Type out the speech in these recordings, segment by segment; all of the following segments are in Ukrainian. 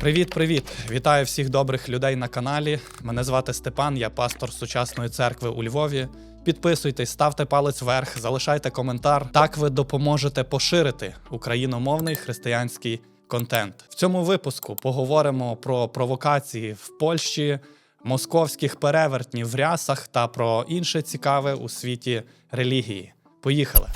Привіт-привіт! Вітаю всіх добрих людей на каналі. Мене звати Степан, я пастор сучасної церкви у Львові. Підписуйтесь, ставте палець вверх, залишайте коментар. Так ви допоможете поширити україномовний християнський контент. В цьому випуску поговоримо про провокації в Польщі, московських перевертнів в рясах та про інше цікаве у світі релігії. Поїхали!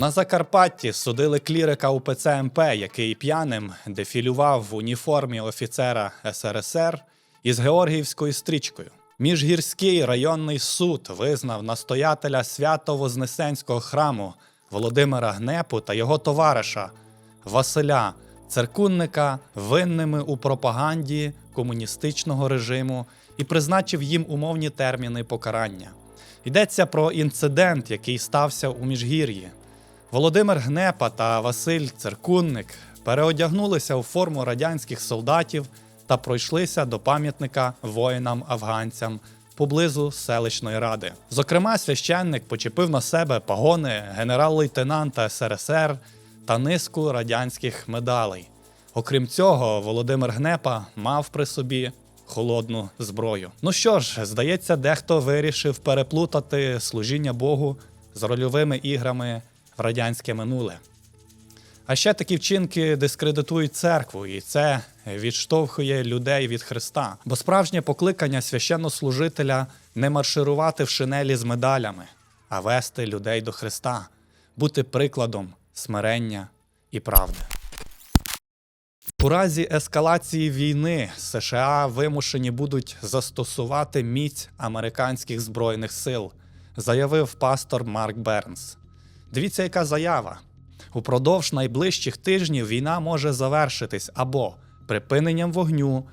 На Закарпатті судили клірика УПЦ МП, який п'яним дефілював в уніформі офіцера СРСР із Георгіївською стрічкою. Міжгірський районний суд визнав настоятеля Свято-Вознесенського храму Володимира Гнепу та його товариша Василя Церкунника винними у пропаганді комуністичного режиму і призначив їм умовні терміни покарання. Йдеться про інцидент, який стався у Міжгір'ї. Володимир Гнепа та Василь Церкунник переодягнулися у форму радянських солдатів та пройшлися до пам'ятника воїнам-афганцям поблизу селищної ради. Зокрема, священник почепив на себе пагони генерал-лейтенанта СРСР та низку радянських медалей. Окрім цього, Володимир Гнепа мав при собі холодну зброю. Ну що ж, здається, дехто вирішив переплутати служіння Богу з рольовими іграми радянське минуле. А ще такі вчинки дискредитують церкву, і це відштовхує людей від Христа. Бо справжнє покликання священнослужителя не марширувати в шинелі з медалями, а вести людей до Христа, бути прикладом смирення і правди. У разі ескалації війни США вимушені будуть застосувати міць американських збройних сил, заявив пастор Марк Бернс. Дивіться, яка заява. Упродовж найближчих тижнів війна може завершитись або припиненням вогню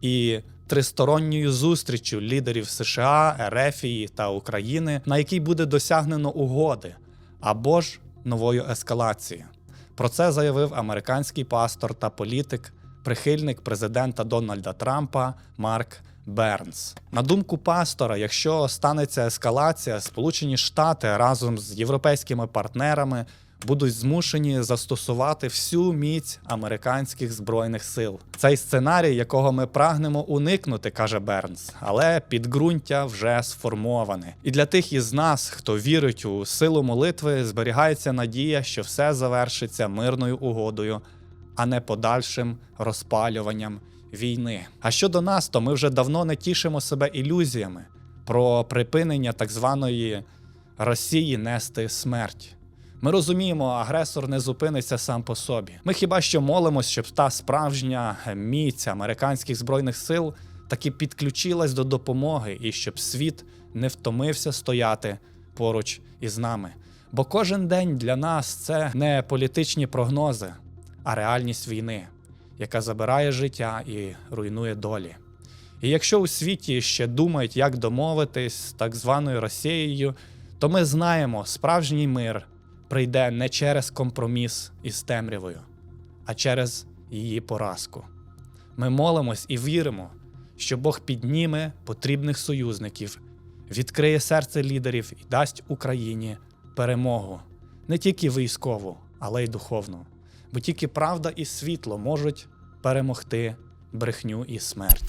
і тристоронньою зустріччю лідерів США, Ерефії та України, на якій буде досягнено угоди, або ж новою ескалацією. Про це заявив американський пастор та політик, прихильник президента Дональда Трампа Марк Бернс. На думку пастора, якщо станеться ескалація, Сполучені Штати разом з європейськими партнерами будуть змушені застосувати всю міць американських збройних сил. Цей сценарій, якого ми прагнемо уникнути, каже Бернс, але підґрунтя вже сформоване. І для тих із нас, хто вірить у силу молитви, зберігається надія, що все завершиться мирною угодою, а не подальшим розпалюванням війни. А щодо нас, то ми вже давно не тішимо себе ілюзіями про припинення так званої Росії нести смерть. Ми розуміємо, агресор не зупиниться сам по собі. Ми хіба що молимось, щоб та справжня міць американських збройних сил таки підключилась до допомоги і щоб світ не втомився стояти поруч із нами. Бо кожен день для нас це не політичні прогнози, а реальність війни, яка забирає життя і руйнує долі. І якщо у світі ще думають, як домовитись з так званою Росією, то ми знаємо, справжній мир прийде не через компроміс із темрявою, а через її поразку. Ми молимось і віримо, що Бог підніме потрібних союзників, відкриє серце лідерів і дасть Україні перемогу не тільки військову, але й духовну. Бо тільки правда і світло можуть перемогти брехню і смерть.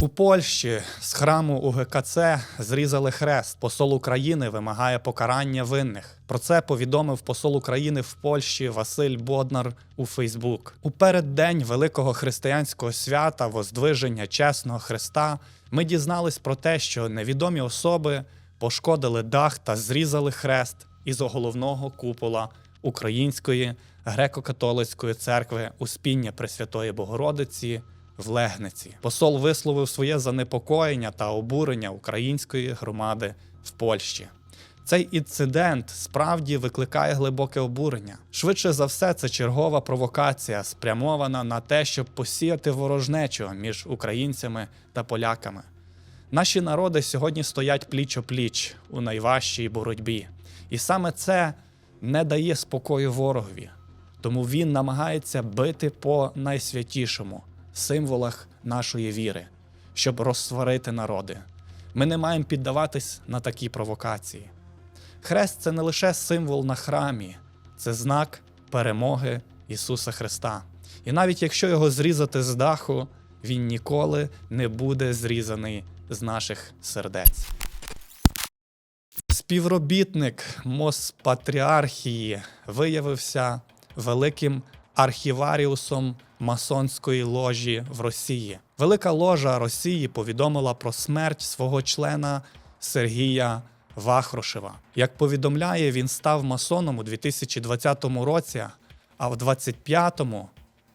У Польщі з храму УГКЦ зрізали хрест. Посол України вимагає покарання винних. Про це повідомив посол України в Польщі Василь Боднар у Фейсбук. У переддень великого християнського свята Воздвиження чесного Христа ми дізнались про те, що невідомі особи пошкодили дах та зрізали хрест із головного купола Української греко-католицької церкви Успіння Пресвятої Богородиці в Легниці. Посол висловив своє занепокоєння та обурення української громади в Польщі. Цей інцидент справді викликає глибоке обурення. Швидше за все, це чергова провокація, спрямована на те, щоб посіяти ворожнечу між українцями та поляками. Наші народи сьогодні стоять пліч о пліч у найважчій боротьбі, і саме це не дає спокою ворогові. Тому він намагається бити по найсвятішому символах нашої віри, щоб розсварити народи. Ми не маємо піддаватись на такі провокації. Хрест це не лише символ на храмі, це знак перемоги Ісуса Христа. І навіть якщо його зрізати з даху, він ніколи не буде зрізаний з наших сердець. Співробітник Моспатріархії виявився великим архіваріусом масонської ложі в Росії. Велика ложа Росії повідомила про смерть свого члена Сергія Вахрушева. Як повідомляє, він став масоном у 2020 році, а в 25-му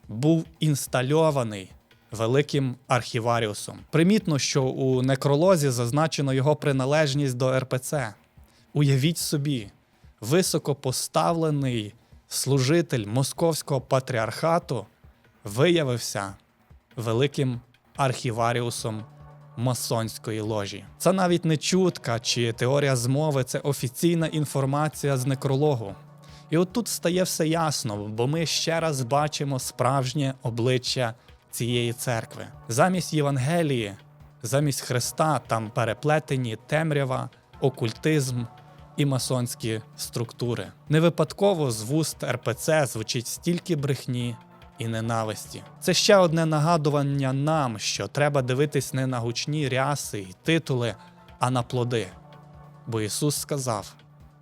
був інстальований великим архіваріусом. Примітно, що у некролозі зазначено його приналежність до РПЦ. Уявіть собі, високопоставлений служитель московського патріархату виявився великим архіваріусом масонської ложі. Це навіть не чутка чи теорія змови, це офіційна інформація з некрологу. І от тут стає все ясно, бо ми ще раз бачимо справжнє обличчя цієї церкви. Замість Євангелії, замість Христа там переплетені темрява, окультизм і масонські структури. Не випадково з вуст РПЦ звучить стільки брехні і ненависті. Це ще одне нагадування нам, що треба дивитись не на гучні ряси і титули, а на плоди. Бо Ісус сказав: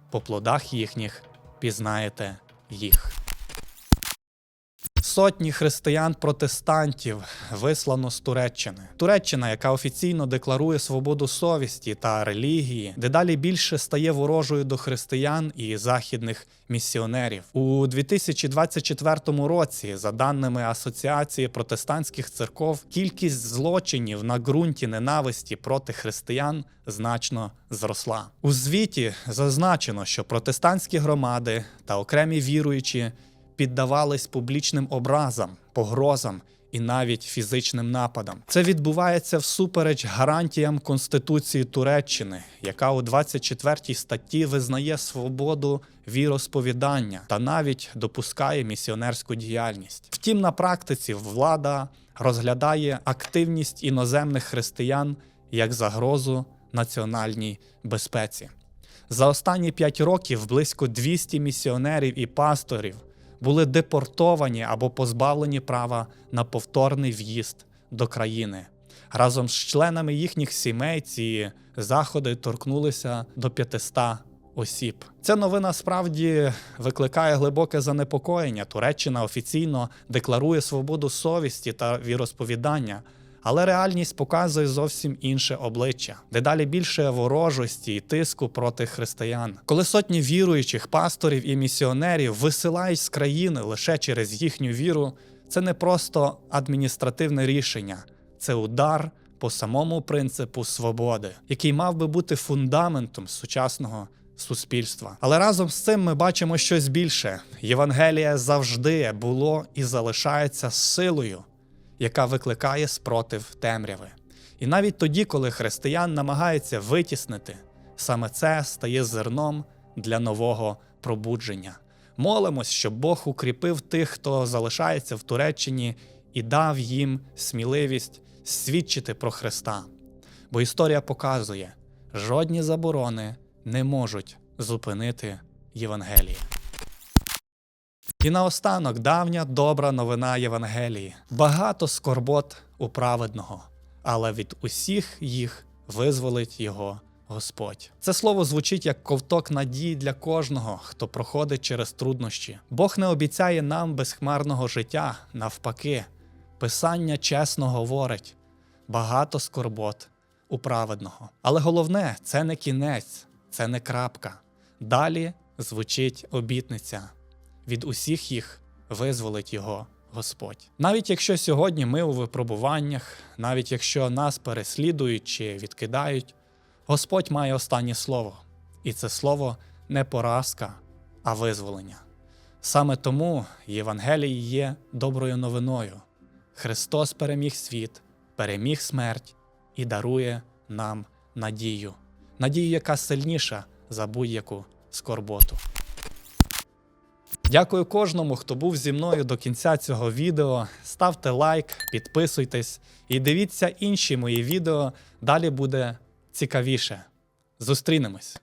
по плодах їхніх пізнаєте їх. Сотні християн-протестантів вислано з Туреччини. Туреччина, яка офіційно декларує свободу совісті та релігії, дедалі більше стає ворожою до християн і західних місіонерів. У 2024 році, за даними Асоціації протестантських церков, кількість злочинів на ґрунті ненависті проти християн значно зросла. У звіті зазначено, що протестантські громади та окремі віруючі піддавались публічним образам, погрозам і навіть фізичним нападам. Це відбувається всупереч гарантіям Конституції Туреччини, яка у 24 статті визнає свободу віросповідання та навіть допускає місіонерську діяльність. Втім, на практиці влада розглядає активність іноземних християн як загрозу національній безпеці. За останні п'ять років близько 200 місіонерів і пасторів були депортовані або позбавлені права на повторний в'їзд до країни. Разом з членами їхніх сімей ці заходи торкнулися до 500 осіб. Ця новина справді викликає глибоке занепокоєння. Туреччина офіційно декларує свободу совісті та віросповідання. Але реальність показує зовсім інше обличчя, дедалі більше ворожості і тиску проти християн. Коли сотні віруючих пасторів і місіонерів висилають з країни лише через їхню віру, це не просто адміністративне рішення, це удар по самому принципу свободи, який мав би бути фундаментом сучасного суспільства. Але разом з цим ми бачимо щось більше. Євангелія завжди було і залишається силою яка викликає спротив темряви. І навіть тоді, коли християн намагаються витіснити, саме це стає зерном для нового пробудження. Молимось, щоб Бог укріпив тих, хто залишається в Туреччині, і дав їм сміливість свідчити про Христа. Бо історія показує, жодні заборони не можуть зупинити Євангеліє. І наостанок давня добра новина Євангелії. Багато скорбот у праведного, але від усіх їх визволить його Господь. Це слово звучить як ковток надії для кожного, хто проходить через труднощі. Бог не обіцяє нам безхмарного життя, навпаки, Писання чесно говорить: багато скорбот у праведного. Але головне, це не кінець, це не крапка. Далі звучить обітниця від усіх їх визволить його Господь. Навіть якщо сьогодні ми у випробуваннях, навіть якщо нас переслідують чи відкидають, Господь має останнє слово, і це слово не поразка, а визволення. Саме тому Євангелій є доброю новиною. Христос переміг світ, переміг смерть і дарує нам надію, надію, яка сильніша за будь-яку скорботу. Дякую кожному, хто був зі мною до кінця цього відео. Ставте лайк, підписуйтесь і дивіться інші мої відео. Далі буде цікавіше. Зустрінемось!